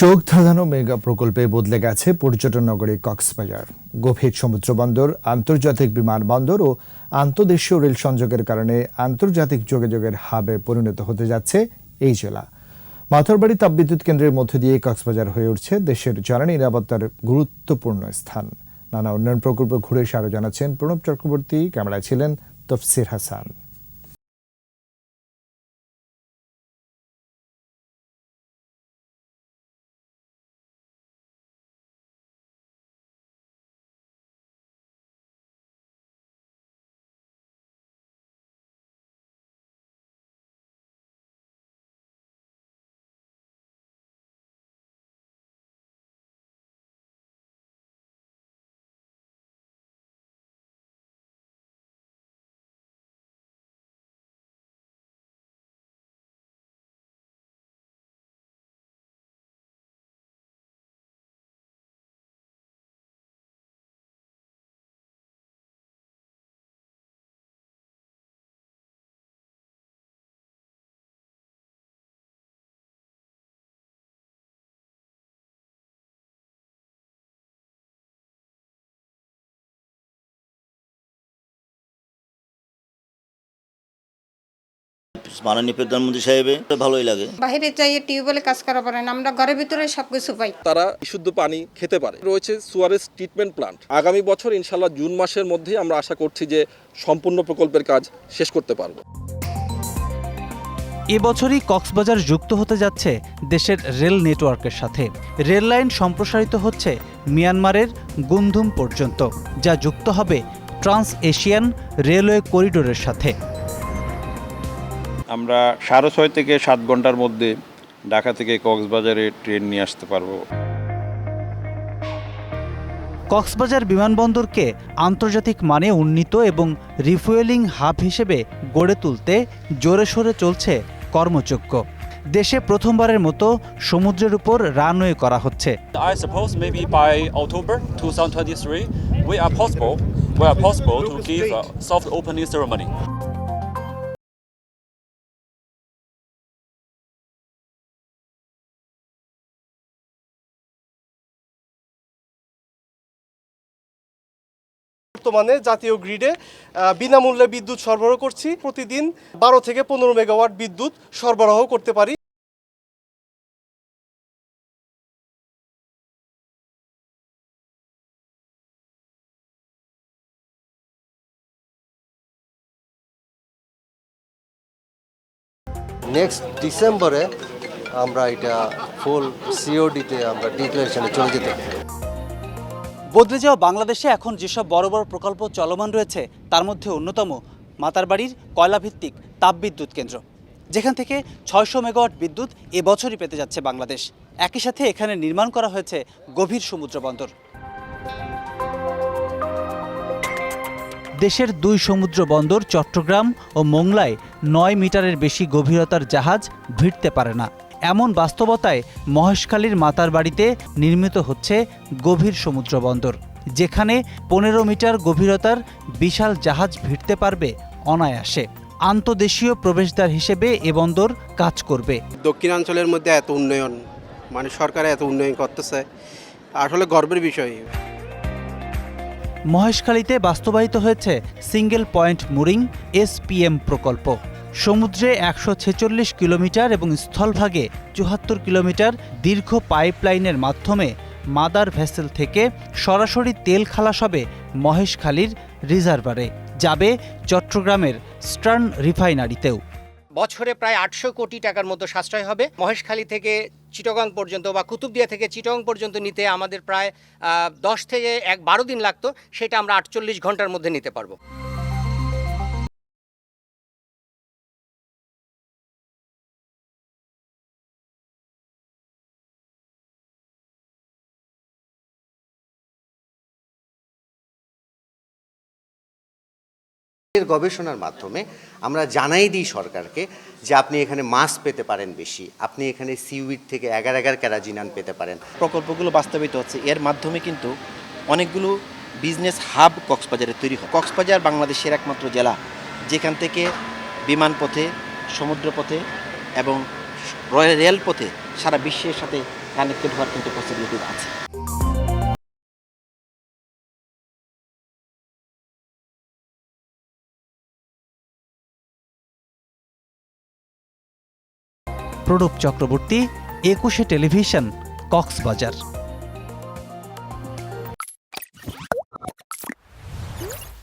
চোখ ধাঁধানো মেগা প্রকল্পে বদলে গেছে পর্যটন নগরী কক্সবাজার। গভীর সমুদ্র বন্দর আন্তর্জাতিক বিমানবন্দর ও আন্তদেশীয় রেল সংযোগের কারণে আন্তর্জাতিক যোগাযোগের হাবে পরিণত হতে যাচ্ছে এই জেলা। মাথরবাড়ি তাপবিদ্যুৎ কেন্দ্রের মধ্য দিয়ে কক্সবাজার হয়ে উঠছে দেশের জ্বালানি নিরাপত্তার গুরুত্বপূর্ণ স্থান। নানা উন্নয়ন প্রকল্প ঘুরে আরও জানাচ্ছেন প্রণব চক্রবর্তী। ক্যামেরায় ছিলেন তফসির হাসান। মাননীয় প্রধানমন্ত্রী সাহেবে ভালোই লাগে। বাইরে যাইয়ে টিউবওয়েলে কাজ করা পারে না আমরা ঘরের ভিতরে সব কিছু পাই। তারা বিশুদ্ধ পানি খেতে পারে। রয়েছে সুয়ারেজ ট্রিটমেন্ট প্লান্ট। আগামী বছর ইনশাল্লাহ জুন মাসের মধ্যেই আমরা আশা করছি যে সম্পূর্ণ প্রকল্পের কাজ শেষ করতে পারব। এবছরই কক্সবাজার যুক্ত হতে যাচ্ছে দেশের রেল নেটওয়ার্কের সাথে। রেল লাইন সম্প্রসারিত হচ্ছে মিয়ানমারের গুন্ধুম পর্যন্ত যা যুক্ত হবে ট্রান্স এশিয়ান রেলওয়ে করিডোরের সাথে। আমরা সাড়ে ছয় থেকে সাত ঘণ্টার মধ্যে ঢাকা থেকে কক্সবাজারে ট্রেন নিয়ে আসতে পারব। কক্সবাজার বিমানবন্দরকে আন্তর্জাতিক মানে উন্নীত এবং রিফুয়েলিং হাব হিসেবে গড়ে তুলতে জোরে সোরে চলছে কর্মযজ্ঞ। দেশে প্রথমবারের মতো সমুদ্রের উপর রানওয়ে করা হচ্ছে। I suppose maybe by October 2023, we are possible, we are possible to give a soft opening ceremony. বর্তমানে জাতীয় গ্রিডে বিনামূল্যে বিদ্যুৎ সরবরাহ করছি প্রতিদিন বারো থেকে পনেরো মেগাওয়াট বিদ্যুৎ সরবরাহ করতে পারি নেক্সট ডিসেম্বরে আমরা এটা ফুল সিওডিতে আমরা ডিক্লারেশনে চলে যেতে পারি। বদলে যাওয়া বাংলাদেশে এখন যেসব বড় বড় প্রকল্প চলমান রয়েছে, তার মধ্যে অন্যতম মাতারবাড়ির কয়লাভিত্তিক তাপবিদ্যুৎ কেন্দ্র, যেখান থেকে ছয়শো মেগাওয়াট বিদ্যুৎ এবছরই পেতে যাচ্ছে বাংলাদেশ। একই সাথে এখানে নির্মাণ করা হয়েছে গভীর সমুদ্র বন্দর। দেশের দুই সমুদ্র বন্দর চট্টগ্রাম ও মোংলায় নয় মিটারের বেশি গভীরতার জাহাজ ভিড়তে পারে না। এমন বাস্তবতায় মহেশখালীর মাতার বাড়িতে নির্মিত হচ্ছে গভীর সমুদ্র বন্দর যেখানে পনেরো মিটার গভীরতার বিশাল জাহাজ ভিড়তে পারবে অনায়াসে। আন্তদেশীয় প্রবেশদ্বার হিসেবে এ বন্দর কাজ করবে। দক্ষিণাঞ্চলের মধ্যে এত উন্নয়ন মানে সরকার এত উন্নয়ন করতেছে আসলে গর্বের বিষয়। মহেশখালীতে বাস্তবায়িত হয়েছে সিঙ্গেল পয়েন্ট মুরিং এসপিএম প্রকল্প। সমুদ্রে একশো ছেচল্লিশ কিলোমিটার এবং স্থলভাগে চুয়াত্তর কিলোমিটার দীর্ঘ পাইপলাইনের মাধ্যমে মাদার ভেসেল থেকে সরাসরি তেল খালাস হবে মহেশখালীর রিজার্ভারে, যাবে চট্টগ্রামের স্টার্ন রিফাইনারিতেও। বছরে প্রায় আটশো কোটি টাকার মতো সাশ্রয় হবে। মহেশখালী থেকে চিটগাং পর্যন্ত বা কুতুবদিয়া থেকে চিটগাং পর্যন্ত নিতে আমাদের প্রায় দশ থেকে এক বারো দিন লাগতো। সেটা আমরা আটচল্লিশ ঘণ্টার মধ্যে নিতে পারব। এর গবেষণার মাধ্যমে আমরা জানাই দিই সরকারকে যে আপনি এখানে মাছ পেতে পারেন বেশি। আপনি এখানে সিউইড থেকে এগার এগার ক্যারাজিনান পেতে পারেন। প্রকল্পগুলো বাস্তবিত হচ্ছে। এর মাধ্যমে কিন্তু অনেকগুলো বিজনেস হাব কক্সবাজারে তৈরি হয়। কক্সবাজার বাংলাদেশের একমাত্র জেলা, যেখান থেকে বিমানপথে, সমুদ্রপথে এবং রয়েল রেলপথে সারা বিশ্বের সাথে কানেক্টেড হওয়ার কিন্তু পসিবিলিটি আছে। প্রণব চক্রবর্তী একুশে টেলিভিশন কক্সবাজার।